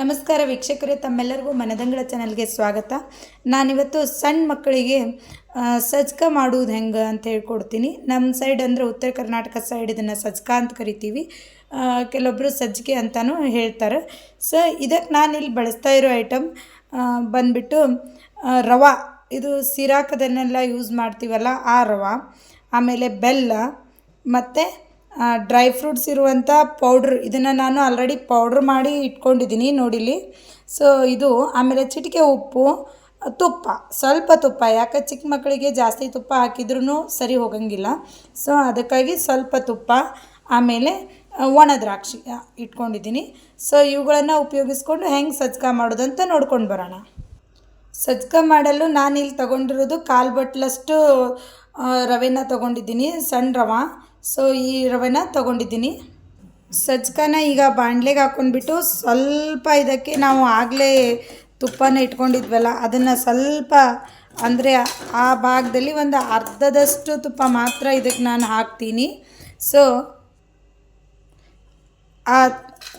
ನಮಸ್ಕಾರ ವೀಕ್ಷಕರೇ, ತಮ್ಮೆಲ್ಲರಿಗೂ ಮನದಂಗಳ ಚಾನಲ್ಗೆ ಸ್ವಾಗತ. ನಾನಿವತ್ತು ಸಣ್ಣ ಮಕ್ಕಳಿಗೆ ಸಜ್ಕ ಮಾಡುವುದು ಹೆಂಗೆ ಅಂತ ಹೇಳ್ಕೊಡ್ತೀನಿ. ನಮ್ಮ ಸೈಡ್ ಅಂದರೆ ಉತ್ತರ ಕರ್ನಾಟಕ ಸೈಡ್ ಇದನ್ನು ಸಜ್ಕ ಅಂತ ಕರಿತೀವಿ. ಕೆಲವೊಬ್ಬರು ಸಜ್ಜಿಗೆ ಅಂತಲೂ ಹೇಳ್ತಾರೆ. ಸೊ ಇದಕ್ಕೆ ನಾನಿಲ್ಲಿ ಬಳಸ್ತಾ ಇರೋ ಐಟಮ್ ಬಂದ್ಬಿಟ್ಟು ರವಾ. ಇದು ಸಿರಾಕದನ್ನೆಲ್ಲ ಯೂಸ್ ಮಾಡ್ತೀವಲ್ಲ, ಆ ರವಾ. ಆಮೇಲೆ ಬೆಲ್ಲ, ಮತ್ತು ಡ್ರೈ ಫ್ರೂಟ್ಸ್ ಇರುವಂಥ ಪೌಡ್ರ್ ಇದನ್ನು ನಾನು ಆಲ್ರೆಡಿ ಪೌಡ್ರ್ ಮಾಡಿ ಇಟ್ಕೊಂಡಿದ್ದೀನಿ ನೋಡಿಲಿ ಸೊ ಇದು ಆಮೇಲೆ ಚಿಟಿಕೆ ಉಪ್ಪು, ತುಪ್ಪ, ಸ್ವಲ್ಪ ತುಪ್ಪ, ಯಾಕೆ ಚಿಕ್ಕ ಮಕ್ಕಳಿಗೆ ಜಾಸ್ತಿ ತುಪ್ಪ ಹಾಕಿದ್ರೂ ಸರಿ ಹೋಗಂಗಿಲ್ಲ. ಸೊ ಅದಕ್ಕಾಗಿ ಸ್ವಲ್ಪ ತುಪ್ಪ, ಆಮೇಲೆ ಒಣ ದ್ರಾಕ್ಷಿ ಇಟ್ಕೊಂಡಿದ್ದೀನಿ. ಸೊ ಇವುಗಳನ್ನು ಉಪಯೋಗಿಸ್ಕೊಂಡು ಹೆಂಗೆ ಸಜ್ಕ ಮಾಡೋದಂತ ನೋಡ್ಕೊಂಡು ಬರೋಣ. ಸಜ್ಕ ಮಾಡಲು ನಾನಿಲ್ಲಿ ತಗೊಂಡಿರೋದು ಕಾಲು ಬಟ್ಲಷ್ಟು ರವೆನ ತಗೊಂಡಿದ್ದೀನಿ ಸಣ್ಣ ರವೆ. ಸೊ ಈ ರವೆನ ತಗೊಂಡಿದ್ದೀನಿ. ಸಜ್ಕನ ಈಗ ಬಾಣಲೆಗೆ ಹಾಕ್ಕೊಂಡ್ಬಿಟ್ಟು ಸ್ವಲ್ಪ ಇದಕ್ಕೆ ನಾವು ಆಗಲೇ ತುಪ್ಪನ ಇಟ್ಕೊಂಡಿದ್ವಲ್ಲ, ಅದನ್ನು ಸ್ವಲ್ಪ ಅಂದರೆ ಆ ಭಾಗದಲ್ಲಿ ಒಂದು ಅರ್ಧದಷ್ಟು ತುಪ್ಪ ಮಾತ್ರ ಇದಕ್ಕೆ ನಾನು ಹಾಕ್ತೀನಿ. ಸೊ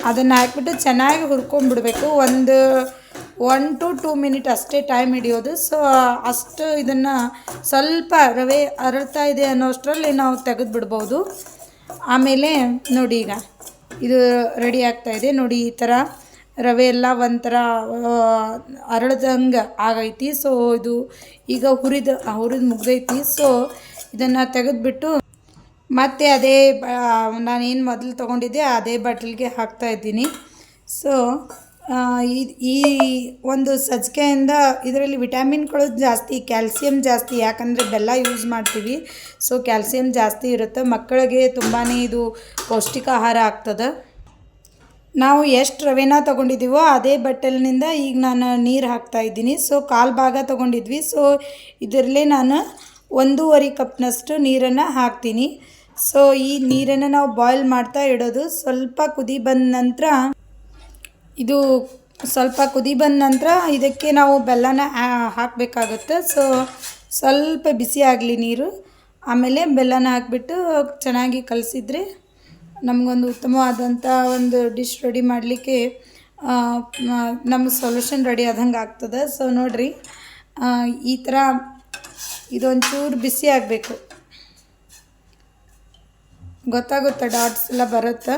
ಅದನ್ನು ಹಾಕ್ಬಿಟ್ಟು ಚೆನ್ನಾಗಿ ಹುರ್ಕೊಂಡ್ಬಿಡ್ಬೇಕು. ಒಂದು ಒನ್ ಟು ಟೂ ಮಿನಿಟ್ ಅಷ್ಟೇ ಟೈಮ್ ಹಿಡಿಯೋದು. ಸೊ ಅಷ್ಟು ಇದನ್ನು ಸ್ವಲ್ಪ ರವೆ ಅರಳ್ತಾ ಇದೆ ಅನ್ನೋಷ್ಟರಲ್ಲಿ ನಾವು ತೆಗೆದು ಬಿಡ್ಬೋದು. ಆಮೇಲೆ ನೋಡಿ ಈಗ, ಇದು ರೆಡಿ ಆಗ್ತಾ ಇದೆ. ನೋಡಿ ಈ ಥರ ರವೆ ಎಲ್ಲ ಒಂಥರ ಅರಳ್ದಂಗೆ ಆಗೈತಿ. ಸೊ ಇದು ಈಗ ಹುರಿದು ಹುರಿದು ಮುಗ್ದೈತಿ. ಸೊ ಇದನ್ನು ತೆಗೆದುಬಿಟ್ಟು ಮತ್ತೆ ಅದೇ ನಾನೇನು ಮೊದಲು ತೊಗೊಂಡಿದ್ದೆ, ಅದೇ ಬಾಟ್ಲಿಗೆ ಹಾಕ್ತಾಯಿದ್ದೀನಿ ಸೊ ಈ ಒಂದು ಸಜ್ಜಿಗೆಯಿಂದ ಇದರಲ್ಲಿ ವಿಟಾಮಿನ್ಗಳು ಜಾಸ್ತಿ, ಕ್ಯಾಲ್ಸಿಯಂ ಜಾಸ್ತಿ, ಯಾಕಂದರೆ ಬೆಲ್ಲ ಯೂಸ್ ಮಾಡ್ತೀವಿ. ಸೊ ಕ್ಯಾಲ್ಸಿಯಂ ಜಾಸ್ತಿ ಇರುತ್ತೆ. ಮಕ್ಕಳಿಗೆ ತುಂಬಾ ಇದು ಪೌಷ್ಟಿಕ ಆಹಾರ ಆಗ್ತದೆ. ನಾವು ಎಷ್ಟು ರವೆನ ತೊಗೊಂಡಿದ್ದೀವೋ ಅದೇ ಬಟ್ಟಲಿನಿಂದ ಈಗ ನಾನು ನೀರು ಹಾಕ್ತಾ ಇದ್ದೀನಿ. ಸೊ ಕಾಲು ಭಾಗ ತೊಗೊಂಡಿದ್ವಿ. ಸೊ ಇದರಲ್ಲೇ ನಾನು ಒಂದೂವರೆ ಕಪ್ನಷ್ಟು ನೀರನ್ನು ಹಾಕ್ತೀನಿ. ಸೊ ಈ ನೀರನ್ನು ನಾವು ಬಾಯ್ಲ್ ಮಾಡ್ತಾ ಇಡೋದು. ಸ್ವಲ್ಪ ಕುದಿ ಬಂದ ನಂತರ ಇದು ಸ್ವಲ್ಪ ಕುದಿ ಬಂದ ನಂತರ ಇದಕ್ಕೆ ನಾವು ಬೆಲ್ಲನ ಹಾಕಬೇಕಾಗುತ್ತೆ. ಸೊ ಸ್ವಲ್ಪ ಬಿಸಿ ಆಗಲಿ ನೀರು. ಆಮೇಲೆ ಬೆಲ್ಲನ ಹಾಕಿಬಿಟ್ಟು ಚೆನ್ನಾಗಿ ಕಲಸಿದ್ರೆ ನಮಗೊಂದು ಉತ್ತಮವಾದಂಥ ಒಂದು ಡಿಶ್ ರೆಡಿ ಮಾಡಲಿಕ್ಕೆ ನಮ್ಮ ಸೊಲ್ಯೂಷನ್ ರೆಡಿ ಆದಂಗೆ ಆಗ್ತದೆ. ಸೊ ನೋಡಿರಿ ಈ ಥರ ಇದೊಂಚೂರು ಬಿಸಿ ಆಗಬೇಕು. ಗೊತ್ತಾಗುತ್ತೆ ಡಾಟ್ಸ್ ಎಲ್ಲ ಬರುತ್ತೆ?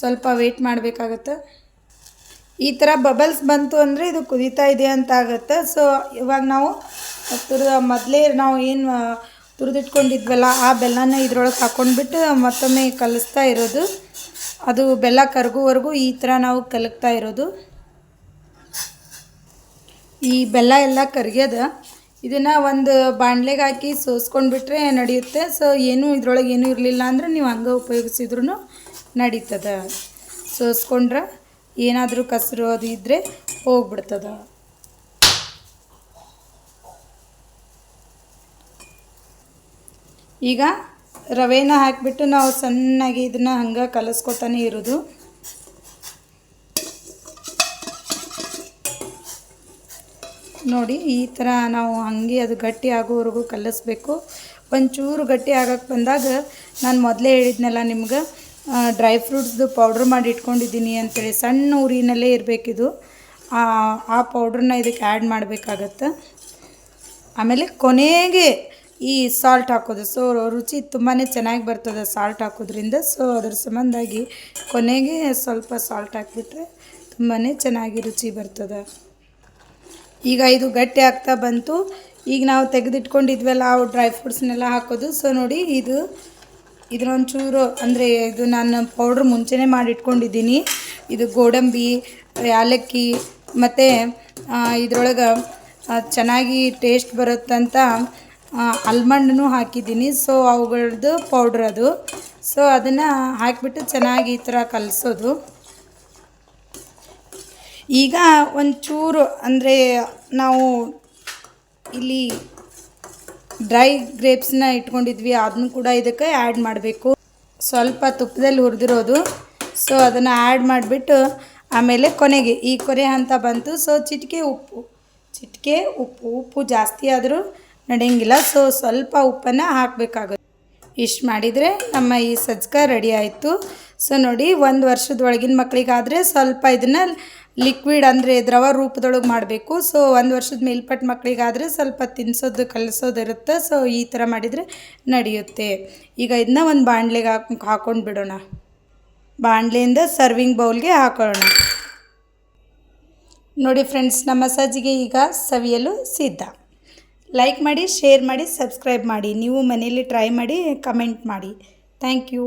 ಸ್ವಲ್ಪ ವೇಟ್ ಮಾಡಬೇಕಾಗತ್ತೆ. ಈ ಥರ ಬಬಲ್ಸ್ ಬಂತು ಅಂದರೆ ಇದು ಕುದೀತಾ ಇದೆ ಅಂತ ಆಗುತ್ತೆ. ಸೊ ಇವಾಗ ನಾವು ತುರಿದ, ಮೊದಲೇ ನಾವು ಏನು ತುರಿದಿಟ್ಕೊಂಡಿದ್ವಲ್ಲ, ಆ ಬೆಲ್ಲನ ಇದ್ರೊಳಗೆ ಹಾಕ್ಕೊಂಡ್ಬಿಟ್ಟು ಮತ್ತೊಮ್ಮೆ ಕಲಿಸ್ತಾ ಇರೋದು. ಅದು ಬೆಲ್ಲ ಕರಗುವವರೆಗೂ ಈ ಥರ ನಾವು ಕಲಕ್ತಾ ಇರೋದು. ಈ ಬೆಲ್ಲ ಎಲ್ಲ ಕರಿಗ್ಯದ. ಇದನ್ನು ಒಂದು ಬಾಣಲೆಗೆ ಹಾಕಿ ಸೋಸ್ಕೊಂಡ್ಬಿಟ್ರೆ ನಡೆಯುತ್ತೆ. ಸೊ ಏನೂ ಇದ್ರೊಳಗೆ ಏನೂ ಇರಲಿಲ್ಲ ಅಂದ್ರೆ ನೀವು ಹಂಗೆ ಉಪಯೋಗಿಸಿದ್ರು ನಡೀತದೆ. ಸೋಸ್ಕೊಂಡ್ರೆ ಏನಾದರೂ ಕಸರು ಅದು ಇದ್ದರೆ ಹೋಗ್ಬಿಡ್ತದೆ. ಈಗ ರವೆನ ಹಾಕಿಬಿಟ್ಟು ನಾವು ಸಣ್ಣಗೆ ಇದನ್ನು ಹಂಗೆ ಕಲಸ್ಕೊತಾನೆ ಇರೋದು. ನೋಡಿ, ಈ ಥರ ನಾವು ಹಾಗೆ ಅದು ಗಟ್ಟಿ ಆಗೋವರೆಗೂ ಕಲಿಸ್ಬೇಕು. ಒಂಚೂರು ಗಟ್ಟಿ ಆಗಕ್ಕೆ ಬಂದಾಗ ನಾನು ಮೊದಲೇ ಹೇಳಿದ್ನಲ್ಲ ನಿಮ್ಗೆ ಡ್ರೈ ಫ್ರೂಟ್ಸ್ದು ಪೌಡ್ರ್ ಮಾಡಿ ಇಟ್ಕೊಂಡಿದ್ದೀನಿ ಅಂತೇಳಿ ಸಣ್ಣ ಉರಿನಲ್ಲೇ ಇರಬೇಕಿದು. ಆ ಪೌಡ್ರನ್ನ ಇದಕ್ಕೆ ಆ್ಯಡ್ ಮಾಡಬೇಕಾಗತ್ತೆ. ಆಮೇಲೆ ಕೊನೆಗೆ ಈ ಸಾಲ್ಟ್ ಹಾಕೋದು. ಸೊ ರುಚಿ ತುಂಬಾ ಚೆನ್ನಾಗಿ ಬರ್ತದೆ ಸಾಲ್ಟ್ ಹಾಕೋದ್ರಿಂದ. ಸೊ ಅದ್ರ ಸಂಬಂಧಾಗಿ ಕೊನೆಗೆ ಸ್ವಲ್ಪ ಸಾಲ್ಟ್ ಹಾಕಿಬಿಟ್ರೆ ತುಂಬಾ ಚೆನ್ನಾಗಿ ರುಚಿ ಬರ್ತದೆ. ಈಗ ಇದು ಗಟ್ಟಿ ಆಗ್ತಾ ಬಂತು. ಈಗ ನಾವು ತೆಗೆದಿಟ್ಕೊಂಡಿದ್ವಲ್ಲ ಆ ಡ್ರೈ ಫ್ರೂಟ್ಸ್ನೆಲ್ಲ ಹಾಕೋದು. ಸೊ ನೋಡಿ ಇದು ಇದನ್ನೊಂಚೂರು ಅಂದರೆ ಇದು ನಾನು ಪೌಡ್ರ್ ಮುಂಚೆನೇ ಮಾಡಿ ಇಟ್ಕೊಂಡಿದ್ದೀನಿ ಇದು ಗೋಡಂಬಿ ಏಲಕ್ಕಿ ಮತ್ತು ಇದ್ರೊಳಗೆ ಚೆನ್ನಾಗಿ ಟೇಸ್ಟ್ ಬರುತ್ತಂತ ಅಲ್ಮಂಡನ್ನು ಹಾಕಿದ್ದೀನಿ. ಸೊ ಅವುಗಳದ್ದು ಪೌಡ್ರ್ ಅದು. ಸೊ ಅದನ್ನು ಹಾಕಿಬಿಟ್ಟು ಚೆನ್ನಾಗಿ ಈ ಥರ ಕಲಿಸೋದು. ಈಗ ಒಂಚೂರು ಅಂದರೆ ನಾವು ಇಲ್ಲಿ ಡ್ರೈ ಗ್ರೇಪ್ಸ್ನ ಇಟ್ಕೊಂಡಿದ್ವಿ, ಅದನ್ನು ಕೂಡ ಇದಕ್ಕೆ ಆ್ಯಡ್ ಮಾಡಬೇಕು. ಸ್ವಲ್ಪ ತುಪ್ಪದಲ್ಲಿ ಹುರಿದಿರೋದು. ಸೊ ಅದನ್ನು ಆ್ಯಡ್ ಮಾಡಿಬಿಟ್ಟು, ಆಮೇಲೆ ಕೊನೆಗೆ, ಈ ಕೊನೆ ಅಂತ ಬಂತು. ಸೊ ಚಿಟಿಕೆ ಉಪ್ಪು ಚಿಟಿಕೆ ಉಪ್ಪು ಉಪ್ಪು ಜಾಸ್ತಿ ಆದರೂ ನಡೆಯಂಗಿಲ್ಲ. ಸೊ ಸ್ವಲ್ಪ ಉಪ್ಪನ್ನು ಹಾಕಬೇಕಾಗುತ್ತೆ. ಇಷ್ಟು ಮಾಡಿದರೆ ನಮ್ಮ ಈ ಸಜ್ಕ ರೆಡಿ ಆಯಿತು. ಸೊ ನೋಡಿ, ಒಂದು ವರ್ಷದ ಒಳಗಿನ ಮಕ್ಕಳಿಗಾದರೆ ಸ್ವಲ್ಪ ಇದನ್ನು ಲಿಕ್ವಿಡ್ ಅಂದರೆ ದ್ರವ ರೂಪದೊಳಗೆ ಮಾಡಬೇಕು. ಸೊ ಒಂದು ವರ್ಷದ ಮೇಲ್ಪಟ್ಟ ಮಕ್ಕಳಿಗಾದರೆ ಸ್ವಲ್ಪ ತಿನ್ನಿಸೋದು ಕಲಿಸೋದು ಇರುತ್ತೆ. ಸೊ ಈ ಥರ ಮಾಡಿದರೆ ನಡೆಯುತ್ತೆ. ಈಗ ಇದನ್ನ ಒಂದು ಬಾಣಲೆಗೆ ಹಾಕ್, ಹಾಕೊಂಡು ಬಿಡೋಣ. ಬಾಣಲೆಯಿಂದ ಸರ್ವಿಂಗ್ ಬೌಲ್ಗೆ ಹಾಕೋಣ ನೋಡಿ ಫ್ರೆಂಡ್ಸ್ ನಮ್ಮ ಸಜ್ಜಿಗೆ ಈಗ ಸವಿಯಲು ಸಿದ್ಧ. ಲೈಕ್ ಮಾಡಿ ಶೇರ್ ಮಾಡಿ ಸಬ್ಸ್ಕ್ರೈಬ್ ಮಾಡಿ. ನೀವು ಮನೆಯಲ್ಲಿ ಟ್ರೈ ಮಾಡಿ ಕಮೆಂಟ್ ಮಾಡಿ. Thank you